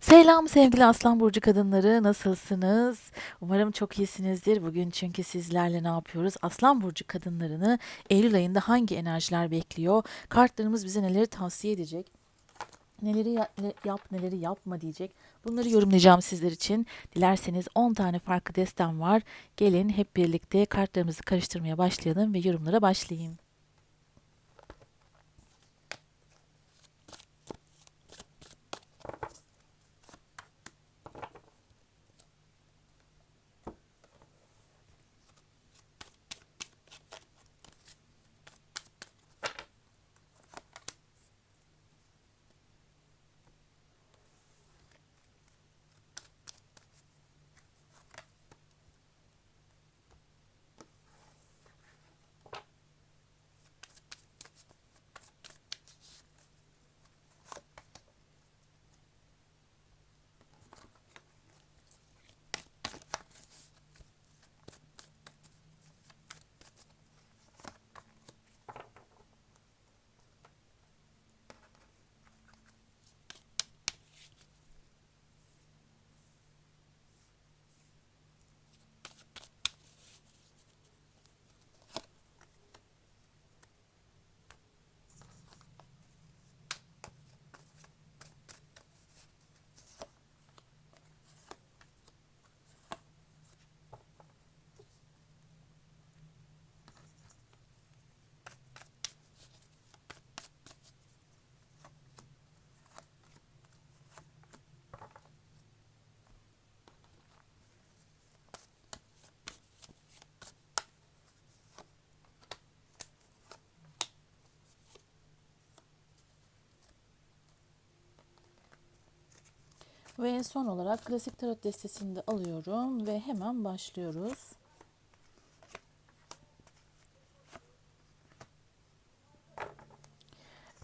Selam sevgili Aslan Burcu kadınları nasılsınız? Umarım çok iyisinizdir. Bugün çünkü sizlerle ne yapıyoruz? Aslan Burcu kadınlarını Eylül ayında hangi enerjiler bekliyor? Kartlarımız bize neleri tavsiye edecek? Neleri ya- ne- yap, neleri yapma diyecek. Bunları yorumlayacağım sizler için. Dilerseniz 10 tane farklı destem var. Gelin hep birlikte kartlarımızı karıştırmaya başlayalım ve yorumlara başlayayım. Ve son olarak klasik tarot destesini de alıyorum ve hemen başlıyoruz.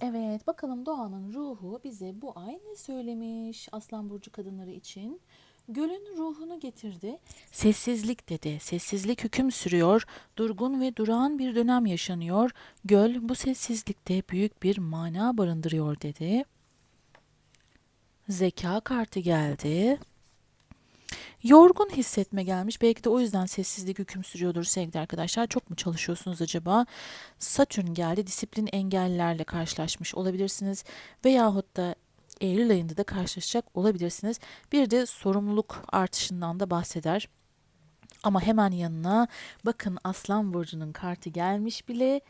Evet, bakalım doğanın ruhu bize bu ay ne söylemiş Aslan Burcu kadınları için? Gölün ruhunu getirdi. Sessizlik dedi. Sessizlik hüküm sürüyor. Durgun ve durağan bir dönem yaşanıyor. Göl bu sessizlikte büyük bir mana barındırıyor dedi. Zeka kartı geldi. Yorgun hissetme gelmiş. Belki de o yüzden sessizlik hüküm sürüyordur sevgili arkadaşlar. Çok mu çalışıyorsunuz acaba? Satürn geldi. Disiplin engellerle karşılaşmış olabilirsiniz. Veyahut da Eylül ayında da karşılaşacak olabilirsiniz. Bir de sorumluluk artışından da bahseder. Ama hemen yanına bakın Aslan Burcu'nun kartı gelmiş bile.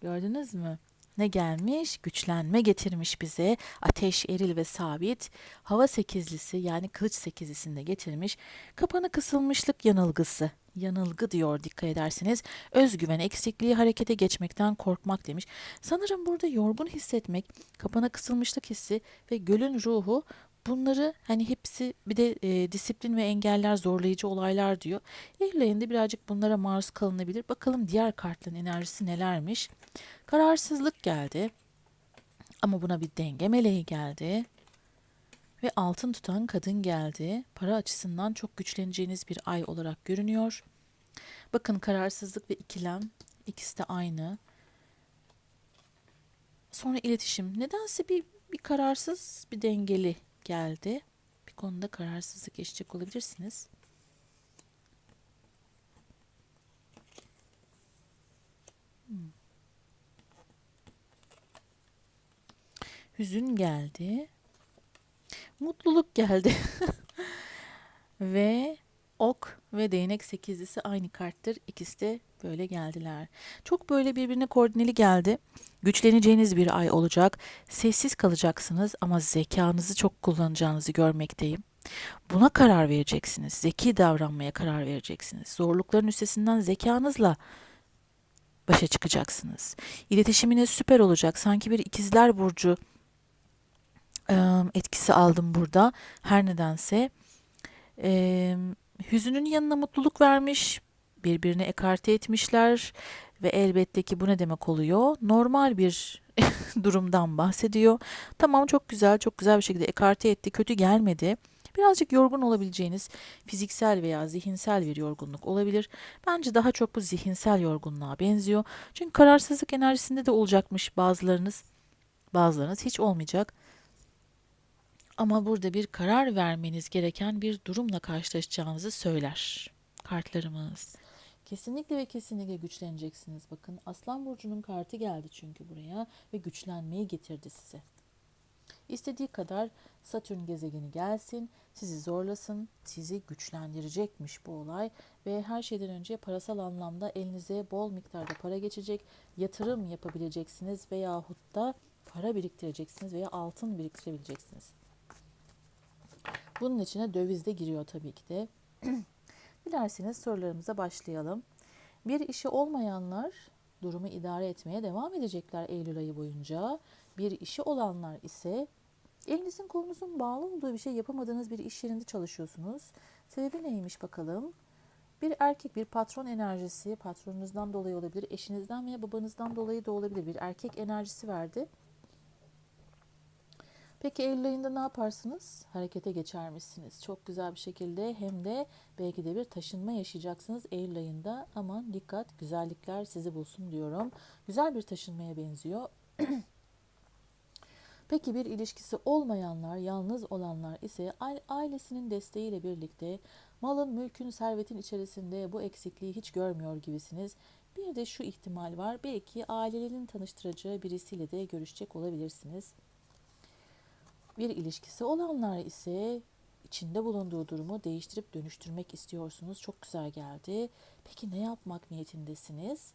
Gördünüz mü? Ne gelmiş? Güçlenme getirmiş bize. Ateş, eril ve sabit. Hava sekizlisi yani kılıç sekizlisini de getirmiş. Kapanı kısılmışlık yanılgısı. Yanılgı diyor dikkat ederseniz. Özgüven eksikliği harekete geçmekten korkmak demiş. Sanırım burada yorgun hissetmek, kapana kısılmışlık hissi ve gölün ruhu bunları hani hepsi bir de e, disiplin ve engeller zorlayıcı olaylar diyor. Eylül ayında birazcık bunlara maruz kalınabilir. Bakalım diğer kartların enerjisi nelermiş. Kararsızlık geldi. Ama buna bir denge meleği geldi. Ve altın tutan kadın geldi. Para açısından çok güçleneceğiniz bir ay olarak görünüyor. Bakın kararsızlık ve ikilem ikisi de aynı. Sonra iletişim. Nedense bir, bir kararsız bir dengeli geldi. Bir konuda kararsızlık yaşayacak olabilirsiniz. Hmm. Hüzün geldi. Mutluluk geldi. ve ok ve değnek sekizlisi aynı karttır. İkisi de böyle geldiler. Çok böyle birbirine koordineli geldi. Güçleneceğiniz bir ay olacak. Sessiz kalacaksınız ama zekanızı çok kullanacağınızı görmekteyim. Buna karar vereceksiniz. Zeki davranmaya karar vereceksiniz. Zorlukların üstesinden zekanızla başa çıkacaksınız. İletişiminiz süper olacak. Sanki bir ikizler burcu etkisi aldım burada. Her nedense. Hüzünün yanına mutluluk vermiş. Birbirine ekarte etmişler. Ve elbette ki bu ne demek oluyor? Normal bir durumdan bahsediyor. Tamam çok güzel, çok güzel bir şekilde ekarte etti. Kötü gelmedi. Birazcık yorgun olabileceğiniz fiziksel veya zihinsel bir yorgunluk olabilir. Bence daha çok bu zihinsel yorgunluğa benziyor. Çünkü kararsızlık enerjisinde de olacakmış bazılarınız. Bazılarınız hiç olmayacak. Ama burada bir karar vermeniz gereken bir durumla karşılaşacağınızı söyler kartlarımız. Kesinlikle ve kesinlikle güçleneceksiniz. Bakın Aslan Burcu'nun kartı geldi çünkü buraya ve güçlenmeyi getirdi size. İstediği kadar Satürn gezegeni gelsin, sizi zorlasın, sizi güçlendirecekmiş bu olay ve her şeyden önce parasal anlamda elinize bol miktarda para geçecek, yatırım yapabileceksiniz veyahut da para biriktireceksiniz veya altın biriktirebileceksiniz. Bunun içine döviz de giriyor tabii ki de. Dilerseniz sorularımıza başlayalım. Bir işi olmayanlar durumu idare etmeye devam edecekler Eylül ayı boyunca. Bir işi olanlar ise elinizin kolunuzun bağlı olduğu bir şey yapamadığınız bir iş yerinde çalışıyorsunuz. Sebebi neymiş bakalım? Bir erkek, bir patron enerjisi patronunuzdan dolayı olabilir, eşinizden veya babanızdan dolayı da olabilir. Bir erkek enerjisi verdi. Peki Eylül ayında ne yaparsınız? Harekete geçer misiniz? Çok güzel bir şekilde hem de belki de bir taşınma yaşayacaksınız Eylül ayında. Aman dikkat güzellikler sizi bulsun diyorum. Güzel bir taşınmaya benziyor. Peki bir ilişkisi olmayanlar, yalnız olanlar ise ailesinin desteğiyle birlikte malın, mülkün, servetin içerisinde bu eksikliği hiç görmüyor gibisiniz. Bir de şu ihtimal var. Belki ailelerin tanıştıracağı birisiyle de görüşecek olabilirsiniz. Bir ilişkisi olanlar ise içinde bulunduğu durumu değiştirip dönüştürmek istiyorsunuz. Çok güzel geldi. Peki ne yapmak niyetindesiniz?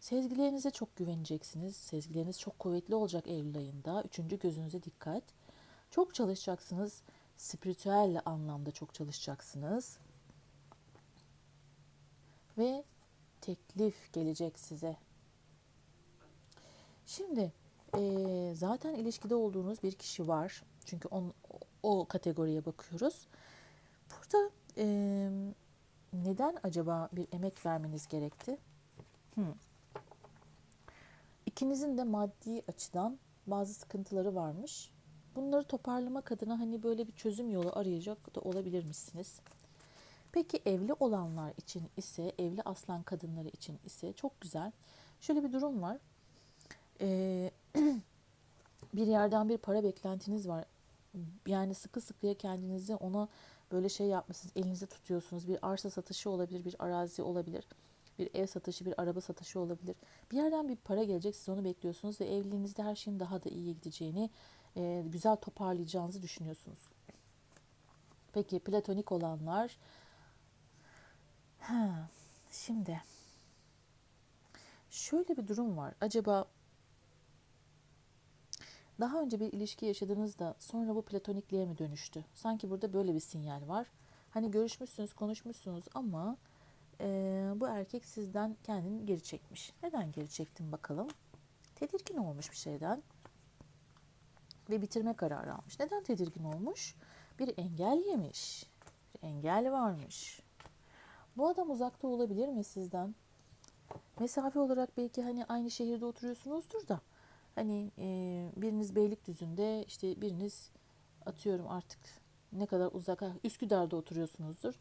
Sezgilerinize çok güveneceksiniz. Sezgileriniz çok kuvvetli olacak Eylül ayında. Üçüncü gözünüze dikkat. Çok çalışacaksınız. Spiritüel anlamda çok çalışacaksınız. Ve teklif gelecek size. Şimdi e, zaten ilişkide olduğunuz bir kişi var. Çünkü on, o kategoriye bakıyoruz. Burada e, neden acaba bir emek vermeniz gerekti? Hmm. İkinizin de maddi açıdan bazı sıkıntıları varmış. Bunları toparlamak adına hani böyle bir çözüm yolu arayacak da olabilir misiniz? Peki evli olanlar için ise, evli aslan kadınları için ise çok güzel. Şöyle bir durum var. Ee, bir yerden bir para beklentiniz var. Yani sıkı sıkıya kendinizi ona böyle şey yapmışsınız. Elinize tutuyorsunuz. Bir arsa satışı olabilir, bir arazi olabilir. Bir ev satışı, bir araba satışı olabilir. Bir yerden bir para gelecek, siz onu bekliyorsunuz ve evliliğinizde her şeyin daha da iyi gideceğini, e, güzel toparlayacağınızı düşünüyorsunuz. Peki platonik olanlar, ha, şimdi şöyle bir durum var. Acaba daha önce bir ilişki yaşadığınızda sonra bu platonikliğe mi dönüştü? Sanki burada böyle bir sinyal var. Hani görüşmüşsünüz, konuşmuşsunuz ama e, bu erkek sizden kendini geri çekmiş. Neden geri çektin bakalım? Tedirgin olmuş bir şeyden ve bitirme kararı almış. Neden tedirgin olmuş? Bir engel yemiş. Bir engel varmış. Bu adam uzakta olabilir mi sizden? Mesafe olarak belki hani aynı şehirde oturuyorsunuzdur da Hani e, biriniz Beylikdüzü'nde işte biriniz atıyorum artık ne kadar uzak Üsküdar'da oturuyorsunuzdur.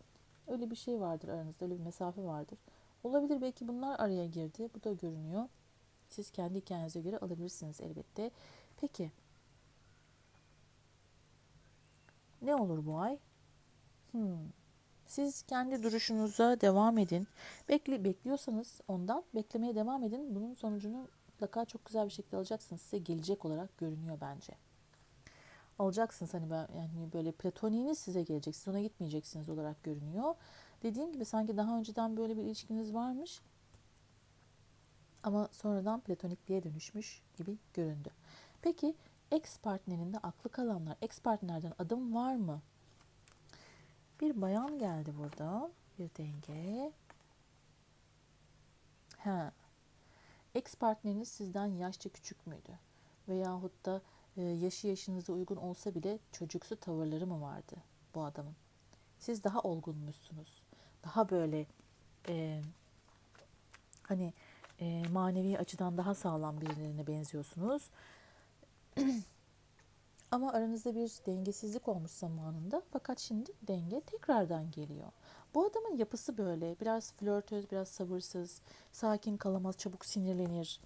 Öyle bir şey vardır aranızda öyle bir mesafe vardır. Olabilir belki bunlar araya girdi. Bu da görünüyor. Siz kendi hikayenize göre alabilirsiniz elbette. Peki ne olur bu ay? Hmm. Siz kendi duruşunuza devam edin. Bekli, bekliyorsanız ondan beklemeye devam edin. Bunun sonucunu mutlaka çok güzel bir şekilde alacaksınız. Size gelecek olarak görünüyor bence. Alacaksınız hani yani böyle platoniğiniz size gelecek. Siz ona gitmeyeceksiniz olarak görünüyor. Dediğim gibi sanki daha önceden böyle bir ilişkiniz varmış. Ama sonradan platonikliğe dönüşmüş gibi göründü. Peki ex partnerinde aklı kalanlar, ex partnerden adım var mı? Bir bayan geldi burada. Bir denge. Ha, Ex partneriniz sizden yaşça küçük müydü? Veyahut da e, yaşı yaşınıza uygun olsa bile çocuksu tavırları mı vardı bu adamın? Siz daha olgunmuşsunuz. Daha böyle e, hani e, manevi açıdan daha sağlam birilerine benziyorsunuz. Ama aranızda bir dengesizlik olmuş zamanında fakat şimdi denge tekrardan geliyor. Bu adamın yapısı böyle. Biraz flörtöz, biraz sabırsız, sakin kalamaz, çabuk sinirlenir.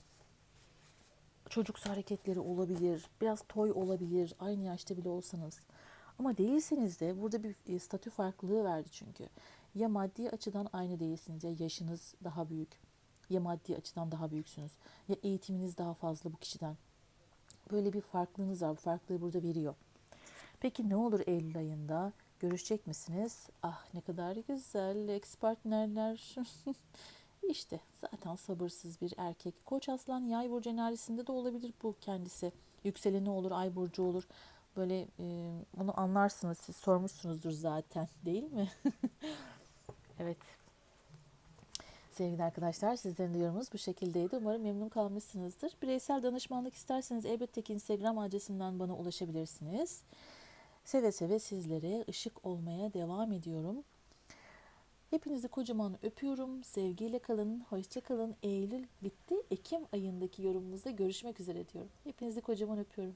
çocuksu hareketleri olabilir, biraz toy olabilir, aynı yaşta bile olsanız. Ama değilseniz de burada bir e, statü farklılığı verdi çünkü. Ya maddi açıdan aynı değilsiniz ya yaşınız daha büyük. Ya maddi açıdan daha büyüksünüz. Ya eğitiminiz daha fazla bu kişiden. Böyle bir farklılığınız var. Bu farklılığı burada veriyor. Peki ne olur Eylül ayında? Görüşecek misiniz? Ah ne kadar güzel ex partnerler. işte zaten sabırsız bir erkek. Koç aslan yay burcu enerjisinde de olabilir bu kendisi. Yükseleni olur, ay burcu olur. Böyle e, onu anlarsınız siz sormuşsunuzdur zaten değil mi? evet. Sevgili arkadaşlar sizlerin de yorumunuz bu şekildeydi. Umarım memnun kalmışsınızdır. Bireysel danışmanlık isterseniz elbette ki Instagram adresimden bana ulaşabilirsiniz. Seve seve sizlere ışık olmaya devam ediyorum. Hepinizi kocaman öpüyorum. Sevgiyle kalın, hoşça kalın. Eylül bitti. Ekim ayındaki yorumumuzda görüşmek üzere diyorum. Hepinizi kocaman öpüyorum.